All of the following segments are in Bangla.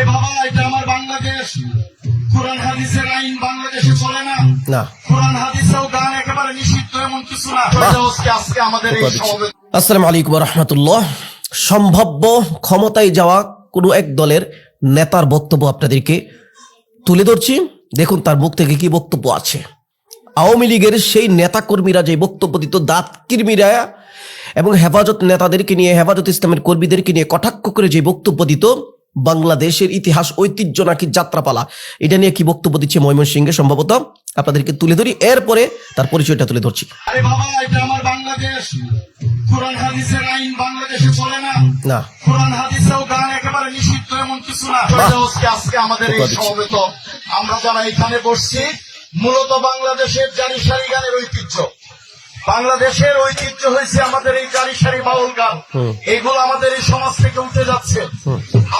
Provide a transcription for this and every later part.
এ বাবা এটা আমার বাংলাদেশ। কোরআন হাদিসের আইন বাংলাদেশে চলে না। না। কোরআন হাদিসেও গান একেবারে নিষিদ্ধ এমন কিছু না। আজকে আমাদের এই সমাবেশ। আসসালামু আলাইকুম রহমতুল্লাহ। সম্ভাব্য ক্ষমতায় যাওয়া কোনো এক দলের নেতার বক্তব্য আপনাদেরকে তুলে ধরছি। দেখুন তার মুখ থেকে কি বক্তব্য আছে। আওয়ামী লীগের সেই নেতাকর্মীরা যে বক্তব্য দিত দাঁত কিরমিরা এবং হেফাজত নেতাদেরকে নিয়ে হেফাজত ইসলামের কর্মীদেরকে নিয়ে কটাক্ষ করে যে বক্তব্য দিত বাংলাদেশের ইতিহাস ঐতিহ্য নাকি যাত্রাপালা? এটা নিয়ে কি বক্তব্য দিচ্ছে ময়মনসিংহে সম্ভবত? আপনাদেরকে তুলে ধরি এরপরে তার পরিচয়টা তুলে ধরছি। আরে বাবা এটা আমার বাংলাদেশ। কোরআন হাদিসের আইন বাংলাদেশে চলে না। না। কোরআন হাদিসেও গান একেবারে নিষিদ্ধ এমন কিছু না। আজকে আমাদের এই সমবেত। আমরা যারা এখানে বসছি মূলত বাংলাদেশের জারি সারি গানের ঐতিহ্য। বাংলাদেশের ঐতিহ্য হয়েছে আমাদের এই জারি সারি বাউল গান। এগুলো আমাদের এই সমাজ থেকে উঠে যাচ্ছে।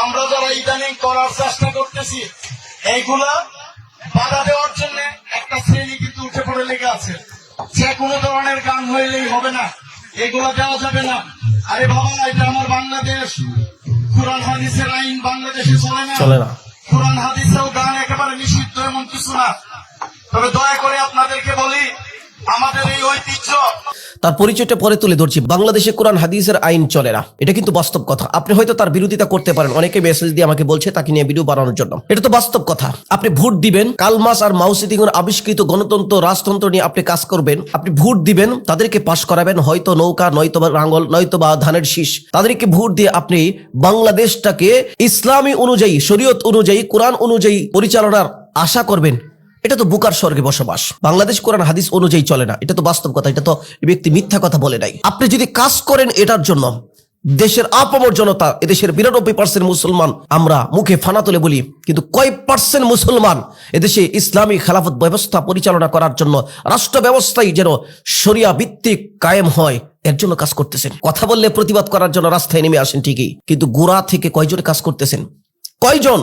আমরা যারা ইদানিং করার চেষ্টা করতেছি এইগুলা বাধা দেওয়ার জন্য একটা শ্রেণি কিন্তু উঠে পড়ে লেগে আছে। যে কোনো ধরনের গান হইলেই হবে না। এগুলা দেওয়া যাবে না। আরে বাবা এটা আমার বাংলাদেশ। কোরআন হাদিসের আইন বাংলাদেশে চলে না। চলে না। কোরআন হাদিসেও গান একেবারে নিষিদ্ধ এমন কিছু না। তবে দয়া করে আপনাদেরকে বলি আমাদের এই ঐতিহ্য তার পরিচয়টা পরে তুলে ধরছি। বাংলাদেশে কোরআন, হাদিসের আইন চলে না। এটা কিন্তু বাস্তব কথা। আপনি হয়তো তার বিরোধিতা করতে পারেন। অনেকে মেসেজ দিয়ে আমাকে বলছে, তাকে নিয়ে ভিডিও বানানোর জন্য। এটা তো বাস্তব কথা। আপনি ভোট দিবেন, কালমাস আর মাউসিদিংয়ের আবিষ্কৃত গণতন্ত্র, রাজতন্ত্র নিয়ে আপনি কাজ করবেন, আপনি ভোট দিবেন, তাদেরকে পাশ করাবেন, হয়তো নৌকা নয়তো বা রাঙ্গল নয়তো বা ধানের শীষ। তাদেরকে ভোট দিয়ে আপনি বাংলাদেশটাকে ইসলামী অনুযায়ী, শরীয়ত অনুযায়ী, কোরআন অনুযায়ী পরিচালনার আশা করবেন। এটা তো বুকার স্বর্গে বসবাস। বাংলাদেশ কোরআন হাদিস অনুযায়ী চলে না। এটা তো বাস্তব কথা, এটা তো ব্যক্তি মিথ্যা কথা বলে নাই। আপনি যদি কাজ করেন এটার জন্য, দেশের আপামর জনতা, এদেশের বিরানব্বই পার্সেন্ট মুসলমান, আমরা মুখে ফানা তুলে বলি, কিন্তু কয় পার্সেন্ট মুসলমান এদেশে ইসলামী খেলাফত ব্যবস্থা পরিচালনা করার জন্য, রাষ্ট্র ব্যবস্থায় যেন শরিয়া ভিত্তিক কায়েম হয়, এর জন্য কাজ করতেছেন। কথা বললে প্রতিবাদ করার জন্য রাস্তায় নেমে আসেন ঠিকই, কিন্তু গোড়া থেকে কয়জন কাজ করতেছেন? কয়জন?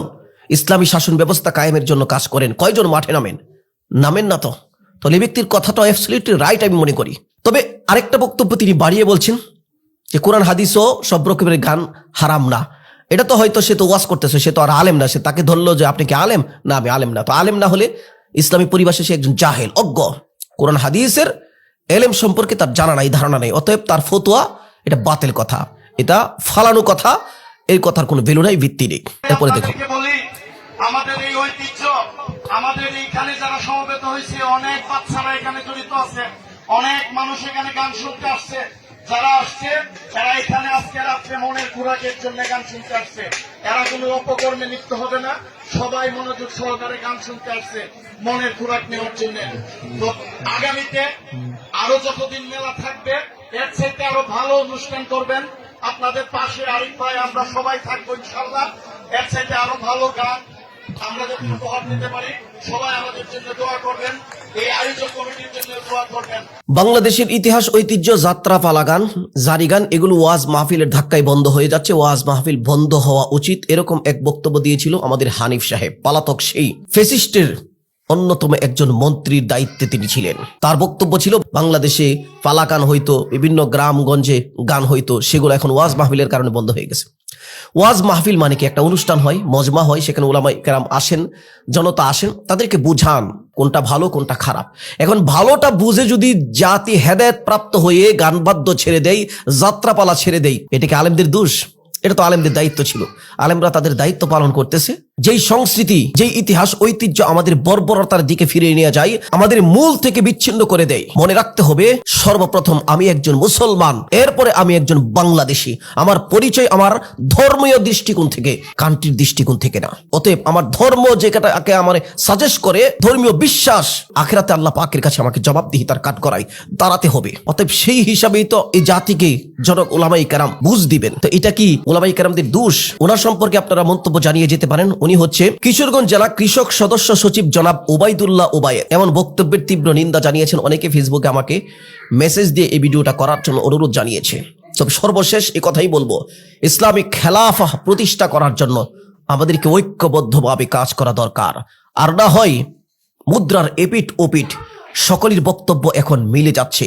ইসলামী শাসন ব্যবস্থা কায়েমের জন্য কাজ করেন। কয়জন মাঠে নামেন? নামেন না তো। তাহলে ব্যক্তির কথাটা অ্যাবসলিউটলি রাইট আমি মনে করি। তবে আরেকটা বক্তব্য তিনি বাড়িয়ে বলছেন যে, কোরআন হাদিসও সব রকমের গান হারাম না। এটা তো হয়তো সে তো ওয়াজ করতেছে, সে তো আর আলেম না, সে তাকে ধরলো যে, আপনি কি আলেম? না, আমি আলেম না। তো আলেম না হলে ইসলামী পরিবেশে সে একজন জাহেল, অজ্ঞ। কোরআন, হাদিসের এলেম সম্পর্কে তার জানা নাই, ধারণা নেই। অতএব তার ফতোয়া, এটা বাতিল কথা। এটা ফালানো কথা, এই কথার কোনো ভ্যালু নাই, ভিত্তি নেই। এরপরে বলি আমাদের এই ঐতিহ্য, আমাদের এইখানে যারা সমবেত হয়েছে, অনেক বাচ্চারা এখানে জড়িত আছে, অনেক মানুষ এখানে গান শুনতে আসছে। যারা আসছে তারা এখানে আজকে রাত্রে মনের খোরাকের জন্য গান শুনতে আসছে। এরা কোনো অপকর্মে লিপ্ত হবে না, সবাই মনোযোগ সহকারে গান শুনতে আসছে, মনের খোরাক নেওয়ার জন্য। তো আগামীতে আরও যতদিন মেলা থাকবে, এর চাইতে আরও ভালো অনুষ্ঠান করবেন। আপনাদের পাশে আরিফ ভাই, আমরা সবাই থাকব ইনশাল্লাহ এর চাইতে আরও ভালো গান আমরা যদি উপহার দিতে পারি, সবাই আমাদের জন্য দোয়া করবেন। এই আয়োজক কমিটির জন্য দোয়া করবেন। বাংলাদেশের ইতিহাস, ঐতিহ্য, যাত্রা পালা গান জারি গান এগুলো ওয়াজ মাহফিলের ধাক্কায় বন্ধ হয়ে যাচ্ছে। ওয়াজ মাহফিল বন্ধ হওয়া উচিত, এরকম এক বক্তব্য দিয়েছিল আমাদের হানিফ সাহেব। পালাতক সেই ফেসিস্টের অন্যতম একজন মন্ত্রীর দায়িত্বে তিনি ছিলেন। তার বক্তব্য ছিল, বাংলাদেশে পালা গান হইতো, বিভিন্ন গ্রামগঞ্জে গান হইতো, সেগুলো এখন ওয়াজ মাহফিলের কারণে বন্ধ হয়ে গেছে। ওয়াজ মাহফিল মানে কি? একটা অনুষ্ঠান হয়, মজমা হয়, সেখানে ওলামাই কেরাম আসেন, জনতা আসেন, তাদেরকে বুঝান কোনটা ভালো, কোনটা খারাপ। এখন ভালোটা বুঝে যদি জাতি হেদায়ত প্রাপ্ত হয়ে গানবাদ্য ছেড়ে দেয়, যাত্রাপালা ছেড়ে দেয় এটাকে আলেমদের দোষ? এটা তো আলেমদের দায়িত্ব ছিল। আলেমরা তাদের দায়িত্ব পালন করতেছে। যেই সংস্কৃতি, যেই ইতিহাস, ঐতিহ্য আমাদের বর্বরতার দিকে ফিরিয়ে নিয়ে যায়, আমাদের মূল থেকে বিচ্ছিন্ন করে দেয়। মনে রাখতে হবে, সর্বপ্রথম আমি একজন মুসলমান, এরপরে আমি একজন বাংলাদেশী। আমার পরিচয় আমার ধর্মীয় দৃষ্টিকোণ থেকে, কান্ট্রির দৃষ্টিকোণ থেকে না। অতএব আমার ধর্ম যেটাকে আমার সাজেস্ট করে, ধর্মীয় বিশ্বাস, আখেরাতে আল্লাহ পাকের কাছে আমাকে জবাবদিহিতার কাট করাই দাঁড়াতে হবে। অতএব সেই হিসাবেই তো এই জাতিকে জনক ওলামাই কারাম বুঝ দিবেন। তো এটা কি ওলামাই কারামদের দোষ? ওনার সম্পর্কে আপনারা মন্তব্য জানিয়ে যেতে পারেন। উনি হচ্ছে কিশোরগঞ্জ জেলা কৃষক সদস্য সচিব জনাব ওবায়দুল্লাহ ওবায়ের। এমন বক্তব্যের তীব্র নিন্দা জানিয়েছেন অনেকে ফেসবুকে আমাকে মেসেজ দিয়ে এই ভিডিওটা করার জন্য অনুরোধ জানিয়েছে। তবে সর্বশেষ এই কথাই বলব, ইসলামিক খেলাফা প্রতিষ্ঠা করার জন্য আমাদেরকে ঐক্যবদ্ধভাবে কাজ করা দরকার। আর না হয় মুদ্রার এপিট ওপিট সকলের বক্তব্য এখন মিলে যাচ্ছে।